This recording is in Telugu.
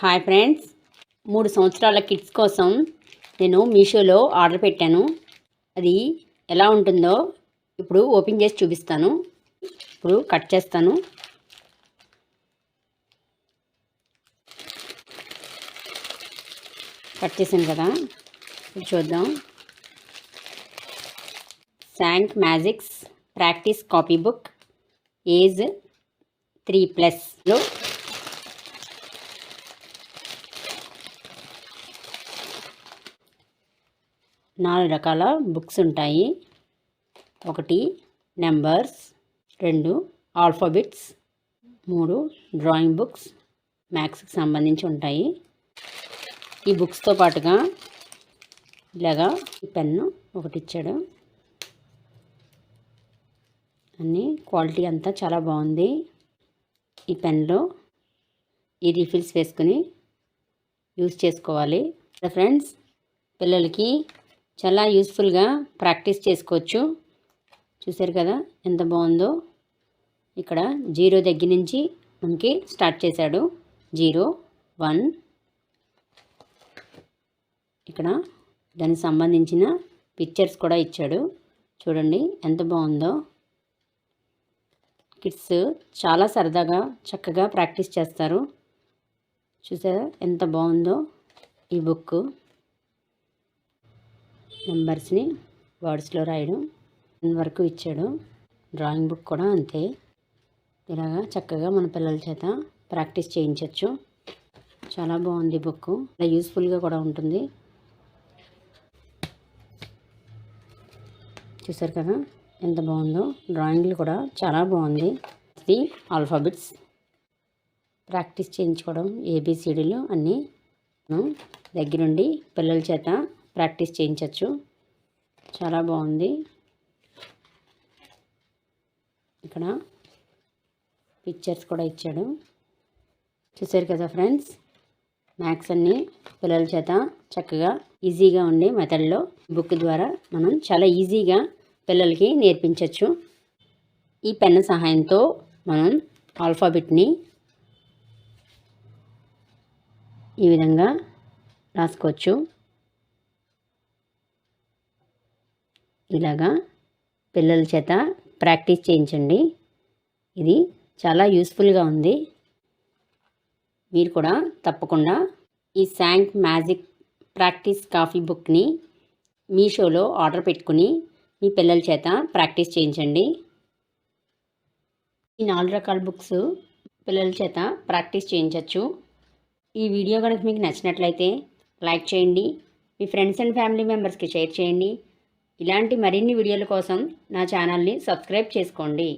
Hi friends. మూడు సంవత్సరాల కిడ్స్ కోసం నేను మీషోలో ఆర్డర్ పెట్టాను. అది ఎలా ఉంటుందో ఇప్పుడు ఓపెన్ చేసి చూపిస్తాను. ఇప్పుడు కట్ చేస్తాను. కట్ చేశాను కదా. ఇప్పుడు చూద్దాం. Sank magics practice copy book age three ప్లస్లో నాలుగు రకాల బుక్స్ ఉంటాయి. ఒకటి నెంబర్స్. రెండు ఆల్ఫాబెట్స్. మూడు డ్రాయింగ్ బుక్స్. మ్యాథ్స్కి సంబంధించి ఉంటాయి. ఈ బుక్స్తో పాటుగా ఇలాగా ఈ పెన్ను ఒకటి ఇచ్చాడు అన్నీ క్వాలిటీ అంతా చాలా బాగుంది. ఈ పెన్లో ఈ రీఫిల్స్ వేసుకుని యూస్ చేసుకోవాలి. ఫ్రెండ్స్ పిల్లలకి చాలా యూస్ఫుల్గా ప్రాక్టీస్ చేసుకోవచ్చు. చూసారు కదా ఎంత బాగుందో? ఇక్కడ జీరో దగ్గర నుంచి మనకి స్టార్ట్ చేశాడు. Zero one. ఇక్కడ దానికి సంబంధించిన పిక్చర్స్ కూడా ఇచ్చాడు. చూడండి ఎంత బాగుందో. కిడ్స్ చాలా సరదాగా చక్కగా ప్రాక్టీస్ చేస్తారు. చూసారా ఎంత బాగుందో ఈ బుక్ నెంబర్స్ని వర్డ్స్లో రాయడం వరకు ఇచ్చాడు. డ్రాయింగ్ బుక్ కూడా అంతే. ఇలాగా చక్కగా మన పిల్లల చేత ప్రాక్టీస్ చేయించవచ్చు చాలా బాగుంది బుక్ ఇలా యూస్ఫుల్గా కూడా ఉంటుంది. చూసారు కదా ఎంత బాగుందో. డ్రాయింగ్లు కూడా చాలా బాగుంది. ఇది ఆల్ఫాబెట్స్. ప్రాక్టీస్ చేయించుకోవడం ఏబిసిడీలు అన్నీ దగ్గరుండి పిల్లల చేత ప్రాక్టీస్ చేయించవచ్చు చాలా బాగుంది. ఇక్కడ పిక్చర్స్ కూడా ఇచ్చాడు. చూసారు కదా ఫ్రెండ్స్? మ్యాథ్స్ అన్ని పిల్లల చేత చక్కగా ఈజీగా ఉండే మెథడ్లో బుక్ ద్వారా మనం చాలా ఈజీగా పిల్లలకి నేర్పించవచ్చు ఈ పెన్ను సహాయంతో మనం ఆల్ఫాబెట్ని ఈ విధంగా రాసుకోవచ్చు. ఇలాగా పిల్లల చేత ప్రాక్టీస్ చేయించండి. ఇది చాలా యూస్ఫుల్గా ఉంది. మీరు కూడా తప్పకుండా ఈ శాంక్ మ్యాజిక్ ప్రాక్టీస్ కాఫీ బుక్ని మీషోలో ఆర్డర్ పెట్టుకుని మీ పిల్లల చేత ప్రాక్టీస్ చేయించండి. ఈ నాలుగు రకాల బుక్స్ పిల్లల చేత ప్రాక్టీస్ చేయించవచ్చు ఈ వీడియో కనుక మీకు నచ్చినట్లయితే లైక్ చేయండి. మీ ఫ్రెండ్స్ అండ్ ఫ్యామిలీ మెంబర్స్కి షేర్ చేయండి. ఇలాంటి మరిన్ని వీడియోల కోసం నా ఛానల్ని సబ్స్క్రైబ్ చేసుకోండి.